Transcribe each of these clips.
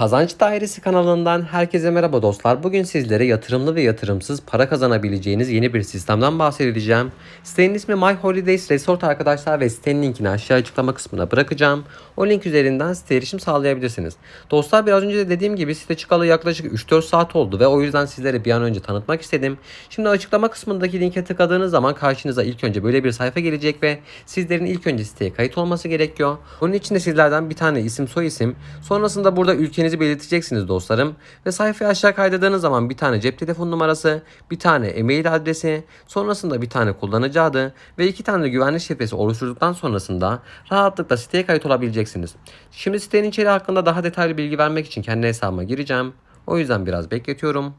Kazanç Dairesi kanalından herkese merhaba dostlar. Bugün sizlere yatırımlı ve yatırımsız para kazanabileceğiniz yeni bir sistemden bahsedeceğim. Sitenin ismi My Holidays Resort arkadaşlar ve sitenin linkini aşağı açıklama kısmına bırakacağım. O link üzerinden site erişim sağlayabilirsiniz. Dostlar biraz önce de dediğim gibi site çıkalı yaklaşık 3-4 saat oldu ve o yüzden sizlere bir an önce tanıtmak istedim. Şimdi açıklama kısmındaki linke tıkladığınız zaman karşınıza ilk önce böyle bir sayfa gelecek ve sizlerin ilk önce siteye kayıt olması gerekiyor. Onun için de sizlerden bir tane isim soy isim sonrasında burada ülkenizi belirteceksiniz dostlarım. Ve sayfayı aşağı kaydırdığınız zaman bir tane cep telefon numarası, bir tane e-mail adresi, sonrasında bir tane kullanıcı adı ve iki tane güvenlik şifresi oluşturduktan sonrasında rahatlıkla siteye kayıt olabileceksiniz. Şimdi sitenin içeriği hakkında daha detaylı bilgi vermek için kendi hesabıma gireceğim. O yüzden biraz bekletiyorum.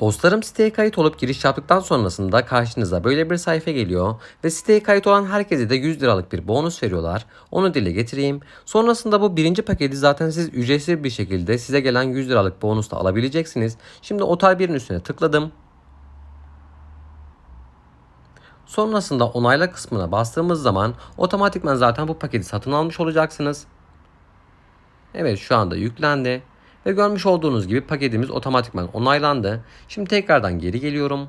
Dostlarım siteye kayıt olup giriş yaptıktan sonrasında karşınıza böyle bir sayfa geliyor ve siteye kayıt olan herkese de 100 liralık bir bonus veriyorlar. Onu dile getireyim. Sonrasında bu birinci paketi zaten siz ücretsiz bir şekilde size gelen 100 liralık bonusla alabileceksiniz. Şimdi otel 1'in üstüne tıkladım. Sonrasında onayla kısmına bastığımız zaman otomatikman zaten bu paketi satın almış olacaksınız. Evet şu anda yüklendi. Ve görmüş olduğunuz gibi paketimiz otomatikman onaylandı. Şimdi tekrardan geri geliyorum.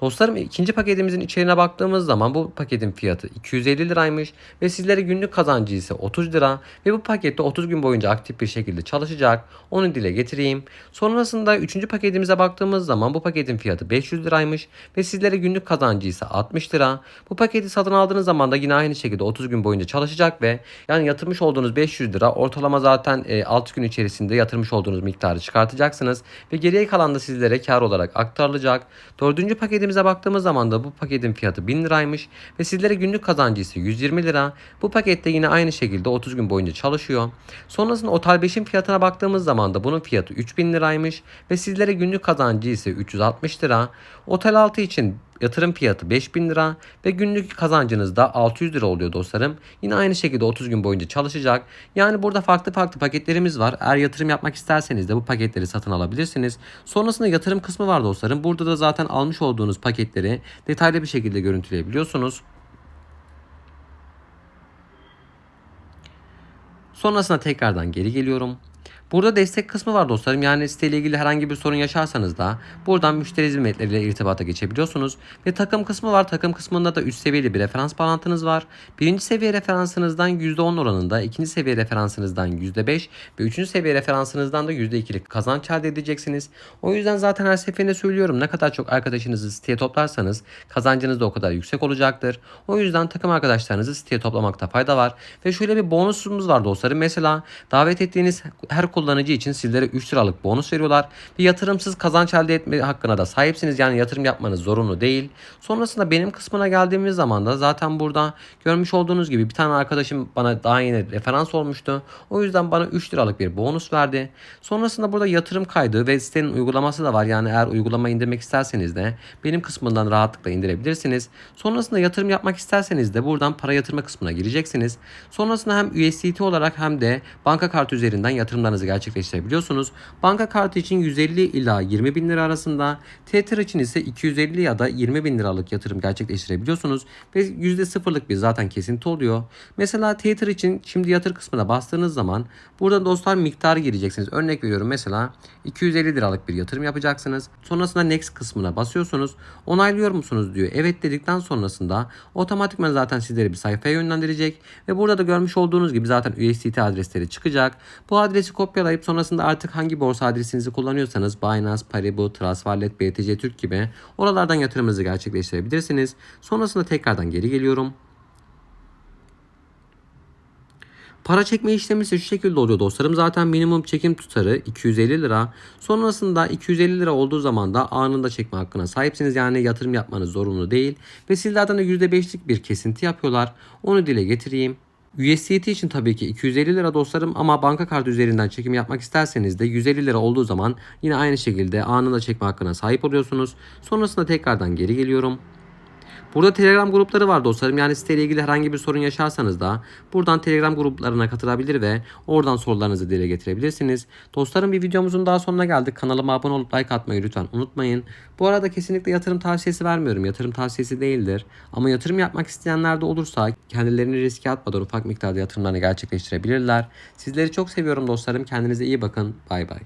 Dostlarım ikinci paketimizin içeriğine baktığımız zaman bu paketin fiyatı 250 liraymış ve sizlere günlük kazancı ise 30 lira ve bu pakette 30 gün boyunca aktif bir şekilde çalışacak. Onu dile getireyim. Sonrasında üçüncü paketimize baktığımız zaman bu paketin fiyatı 500 liraymış ve sizlere günlük kazancı ise 60 lira. Bu paketi satın aldığınız zaman da yine aynı şekilde 30 gün boyunca çalışacak ve yani yatırmış olduğunuz 500 lira ortalama zaten e, 6 gün içerisinde yatırmış olduğunuz miktarı çıkartacaksınız ve geriye kalan da sizlere kar olarak aktarılacak. Dördüncü paketimize baktığımız zaman da bu paketin fiyatı 1000 liraymış ve sizlere günlük kazancı ise 120 lira. Bu pakette yine aynı şekilde 30 gün boyunca çalışıyor. Sonrasında Otel 5'in fiyatına baktığımız zaman da bunun fiyatı 3000 liraymış ve sizlere günlük kazancı ise 360 lira. Otel 6 için Yatırım fiyatı 5000 lira ve günlük kazancınız da 600 lira oluyor dostlarım. Yine aynı şekilde 30 gün boyunca çalışacak. Yani burada farklı farklı paketlerimiz var. Eğer yatırım yapmak isterseniz de bu paketleri satın alabilirsiniz. Sonrasında yatırım kısmı var dostlarım. Burada da zaten almış olduğunuz paketleri detaylı bir şekilde görüntüleyebiliyorsunuz. Sonrasında tekrardan geri geliyorum. Burada destek kısmı var dostlarım. Yani siteyle ilgili herhangi bir sorun yaşarsanız da buradan müşteri hizmetleriyle irtibata geçebiliyorsunuz. Ve takım kısmı var. Takım kısmında da üst seviyeli bir referans bağlantınız var. Birinci seviye referansınızdan %10 oranında, ikinci seviye referansınızdan %5 ve üçüncü seviye referansınızdan da %2'lik kazanç elde edeceksiniz. O yüzden zaten her seferinde söylüyorum ne kadar çok arkadaşınızı siteye toplarsanız kazancınız da o kadar yüksek olacaktır. O yüzden takım arkadaşlarınızı siteye toplamakta fayda var. Ve şöyle bir bonusumuz var dostlarım. Mesela davet ettiğiniz her kullanıcı için sizlere 3 liralık bonus veriyorlar. Bir yatırımsız kazanç elde etme hakkına da sahipsiniz. Yani yatırım yapmanız zorunlu değil. Sonrasında benim kısmına geldiğimiz zaman da zaten burada görmüş olduğunuz gibi bir tane arkadaşım bana daha yeni referans olmuştu. O yüzden bana 3 liralık bir bonus verdi. Sonrasında burada yatırım kaydı ve sitenin uygulaması da var. Yani eğer uygulama indirmek isterseniz de benim kısmından rahatlıkla indirebilirsiniz. Sonrasında yatırım yapmak isterseniz de buradan para yatırma kısmına gireceksiniz. Sonrasında hem USDT olarak hem de banka kartı üzerinden yatırımlarınızı gerçekleştirebiliyorsunuz. Banka kartı için 150 ila 20 bin lira arasında, Tether için ise 250 ya da 20 bin liralık yatırım gerçekleştirebiliyorsunuz ve %0'lık bir zaten kesinti oluyor. Mesela Tether için şimdi yatır kısmına bastığınız zaman burada dostlar miktarı gireceksiniz. Örnek veriyorum mesela 250 liralık bir yatırım yapacaksınız. Sonrasında next kısmına basıyorsunuz. Onaylıyor musunuz diyor. Evet dedikten sonrasında otomatikman zaten sizleri bir sayfaya yönlendirecek ve burada da görmüş olduğunuz gibi zaten USDT adresleri çıkacak. Bu adresi kopyalayıp sonrasında artık hangi borsa adresinizi kullanıyorsanız Binance, Paribu, Trustwallet, BTC Türk gibi oralardan yatırımınızı gerçekleştirebilirsiniz. Sonrasında tekrardan geri geliyorum. Para çekme işlemi ise şu şekilde oluyor dostlarım. Zaten minimum çekim tutarı 250 lira. Sonrasında 250 lira olduğu zaman da anında çekme hakkına sahipsiniz. Yani yatırım yapmanız zorunlu değil. Ve sizlerden de %5'lik bir kesinti yapıyorlar. Onu dile getireyim. USDT için tabii ki 250 lira dostlarım ama banka kartı üzerinden çekim yapmak isterseniz de 150 lira olduğu zaman yine aynı şekilde anında çekme hakkına sahip oluyorsunuz. Sonrasında tekrardan geri geliyorum. Burada Telegram grupları var dostlarım. Yani siteyle ilgili herhangi bir sorun yaşarsanız da buradan Telegram gruplarına katılabilir ve oradan sorularınızı dile getirebilirsiniz. Dostlarım bir videomuzun daha sonuna geldik. Kanalıma abone olup like atmayı lütfen unutmayın. Bu arada kesinlikle yatırım tavsiyesi vermiyorum. Yatırım tavsiyesi değildir. Ama yatırım yapmak isteyenler de olursa kendilerini riske atmadan ufak miktarda yatırımlarını gerçekleştirebilirler. Sizleri çok seviyorum dostlarım. Kendinize iyi bakın. Bay bay.